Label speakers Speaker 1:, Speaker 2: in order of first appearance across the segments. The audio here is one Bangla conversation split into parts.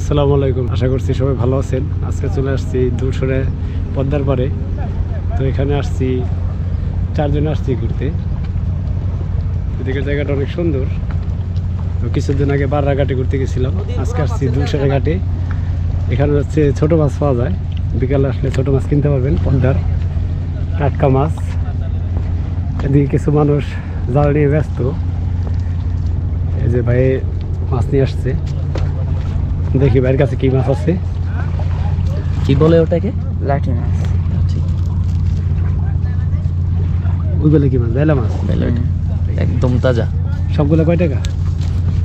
Speaker 1: আসসালামু আলাইকুম। আশা করছি সবাই ভালো আছেন। আজকে চলে আসছি দুলসরে পদ্মার পারে তো এখানে আসছি, চারজন আসছি ঘুরতে। এদিকের জায়গাটা অনেক সুন্দর। তো কিছুদিন আগে বাররা ঘাটে ঘুরতে গেছিলাম। আজকে আসছি দুলসরে ঘাটে। এখানে হচ্ছে ছোট মাছ পাওয়া যায়। বিকালে আসলে ছোট মাছ কিনতে পারবেন, পদ্মার টাটকা মাছ। এদিকে কিছু মানুষ জাল নিয়ে ব্যস্ত। এই যে ভাই মাছ নিয়ে আসছে। দেখি ভাইয়ের কাছে কি মাছ আছে।
Speaker 2: কি বলে ওটাকে?
Speaker 3: লাঠি মাছ।
Speaker 1: ওইগুলো কি মাছ? বেলা মাছ?
Speaker 2: একদম তাজা।
Speaker 1: সবগুলো কয় টাকা?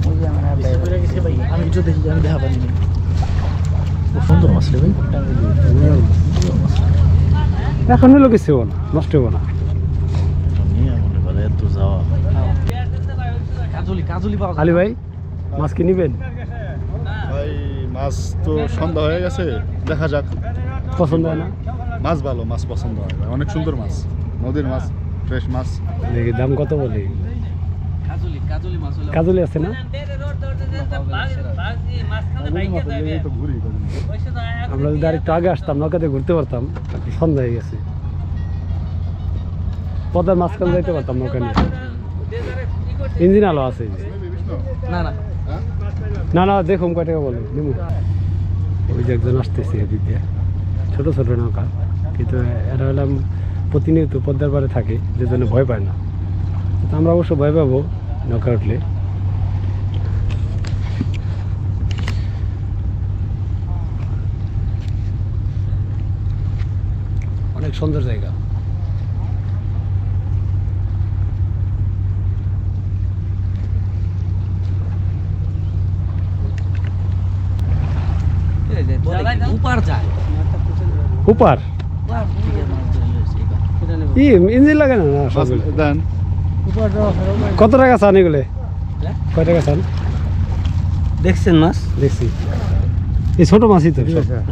Speaker 3: ওই যে আমরা বাইরে-
Speaker 2: আমি একটু দেখি আমি দেখা পারিনি সুন্দর মাছ রে ভাই।
Speaker 1: এখন হলো কিছু হব না নষ্ট হব না। আলী ভাই মাছ কি নিবেন?
Speaker 4: ভাই মাছ তো সন্ধ্যা হয়ে গেছে দেখা যাক।
Speaker 1: পছন্দ হয় না?
Speaker 4: মাছ ভালো মাছ পছন্দ হয় ভাই অনেক সুন্দর মাছ নদীর মাছ ফ্রেশ মাছ।
Speaker 1: দেখি দাম কত বলি?
Speaker 2: কাজলি কাজলি মাছ হলো।
Speaker 1: কাজলি আছে না?
Speaker 4: এই তো ঘুরি
Speaker 1: আমরা যদি আরেকটু আগে আসতাম নৌকাতে ঘুরতে পারতাম সন্ধ্যা হয়ে গেছে। পদ্মার মাঝখানে যাইতে পারতাম নৌকা নিয়ে। ইঞ্জিন আলো আছে।
Speaker 2: না না।
Speaker 1: না না, দেখুন, কয় টাকা বলে নিমু ওই যে একজন আসতেছে এদিক ছোটো ছোটো নৌকা। কিন্তু এরা হলাম প্রতিনিয়ত পদ্মার পারে থাকে যে জন্য ভয় পায় না। তো আমরা অবশ্য ভয় পাবো নৌকা উঠলে। অনেক সুন্দর জায়গা।
Speaker 2: উপার যায়?
Speaker 1: উপার ই ইঞ্জিন লাগে না
Speaker 4: দেন।
Speaker 1: কত টাকা চান এগুলো? কয় টাকা চান?
Speaker 2: দেখছেন মাছ?
Speaker 1: দেখছি। এই ছোট মাছই তো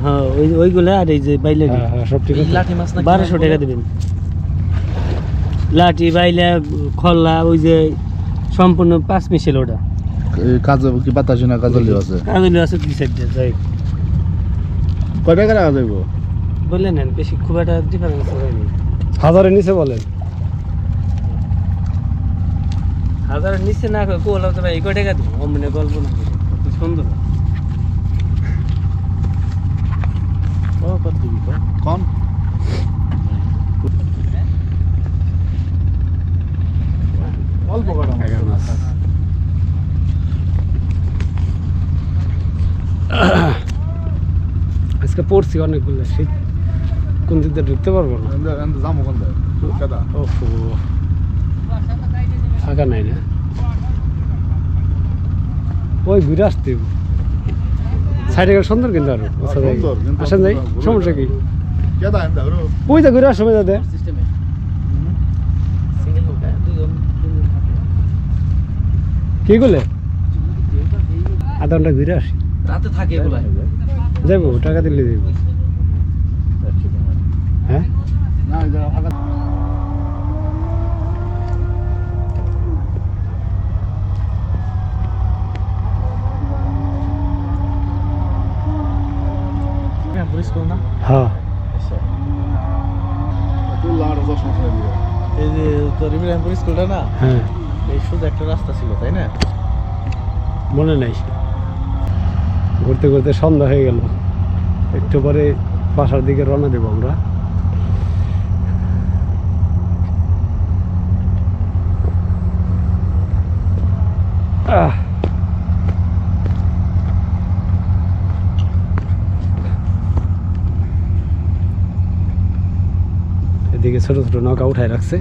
Speaker 2: হ্যাঁ ওই ওইগুলো আর এই যে বাইলে
Speaker 1: হ্যাঁ হ্যাঁ সব ঠিক
Speaker 2: লাঠি মাছ বারোশো টাকা দেবেন। লাঠি বাইলা খল্লা ওই যে সম্পূর্ণ পাঁচ মিশেল ওটা।
Speaker 4: কাজ কি বাতাসি না কাজলি আছে?
Speaker 2: কাগজ আছে দুই সাইড যাই
Speaker 4: কয় টাকা রাখা যাইব
Speaker 2: বললেন না বেশি খুব একটা ডিফারেন্স হয়নি।
Speaker 1: হাজারের নিচে বলেন।
Speaker 2: হাজার নিচে না করে কোলা তো ভাই কয় টাকা দিব? অমনে গল্প না সুন্দর। ও কত দিবি
Speaker 4: কম অল্প কটা মাছ।
Speaker 1: আজকে পড়ছি অনেকগুলো শীত কোন দিক দিয়ে ঢুকতে পারব না? ফাঁকা নাই না? ওই ঘুরে আসতে সাইডে গেলে সুন্দর কিন্তু
Speaker 4: আরও
Speaker 1: আসেন যাই
Speaker 4: ঘুরে
Speaker 1: সমস্যা কি? ওই তো ঘুরে আসবে
Speaker 2: তিনজন থাকে।
Speaker 1: কি করলে? আধা ঘণ্টা ঘুরে আসি।
Speaker 2: রাতে থাকে
Speaker 1: যাইবো টাকা দিলে যাইবো। হ্যাঁ? হ্যাঁ।
Speaker 2: এই যে তোর ইব্রাহিমপুর স্কুলটা না
Speaker 1: হ্যাঁ।
Speaker 2: এই সোজা একটা রাস্তা ছিল তাই না?
Speaker 1: মনে নাই ঘুরতে ঘুরতে সন্ধ্যা হয়ে গেল। একটু পরে বাসার দিকে রওনা দেবো আমরা। এদিকে ছোট ছোট নৌকা উঠায় রাখছে।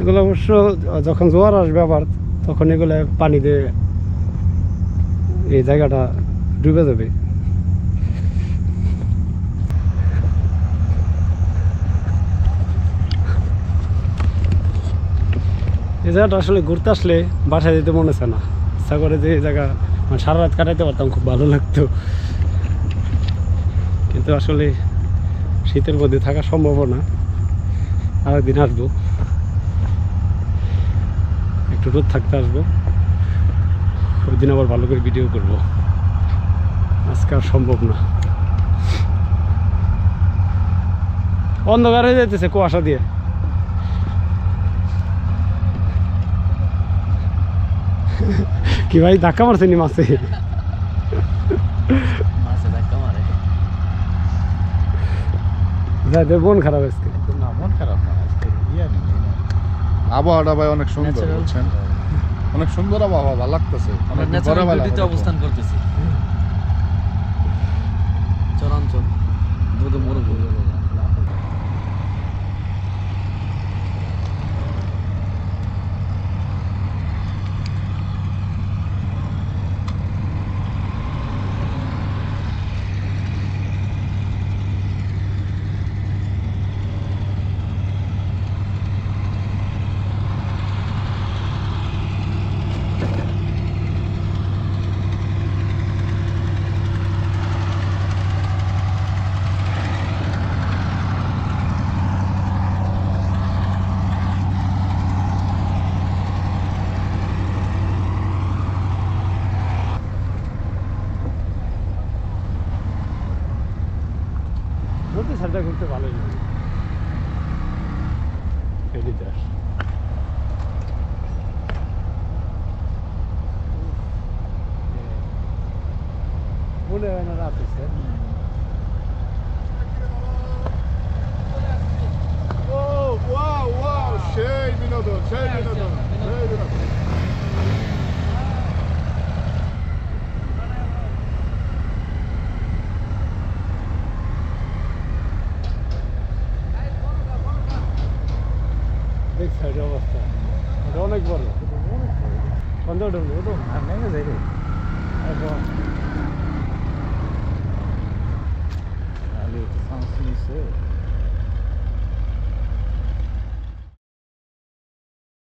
Speaker 1: এগুলো অবশ্য যখন জোয়ার আসবে আবার, তখন এগুলো পানিতে এই জায়গাটা ডুবে যাবে। এই জায়গাটা আসলে ঘুরতে আসলে বাসায় যেতে মনে হচ্ছে না। ইচ্ছা করে যে এই জায়গা মানে সারা রাত কাটাইতে পারতাম, খুব ভালো লাগতো। কিন্তু আসলে শীতের মধ্যে থাকা সম্ভব না। আরেকদিন আসব। একটু রোদ থাকতে আসব। ওই দিন আবার ভালো করে ভিডিও করব? আজকে আর সম্ভব না। অন্ধকার হয়ে যাইতেছে কুয়াশা দিয়ে। কি ভাই ধাক্কা মারছে নি মাছে? মন খারাপ আজকে?
Speaker 5: কিন্তু না মন খারাপ না আজকে ইয়ে
Speaker 4: আবহাওয়াটা ভাই অনেক সুন্দর
Speaker 5: Natural।
Speaker 4: অনেক সুন্দর আবহাওয়া ভালো লাগতেছে।
Speaker 5: অবস্থান করতেছি।
Speaker 1: নদী সাইডটা ঘুরতে ভালোই লাগে এদিকে আস। মনে হয় না রাত হয়েছে
Speaker 4: ও ওয়াও ওয়াও সেই বিনোদন সেই বিনোদন সেই বিনোদন
Speaker 1: দেখ সাইডে অবস্থা এটা অনেক বড় বন্ধ ওটা ওটা
Speaker 5: আর নেমে যাই রে আরে সাউন্ড শুনছে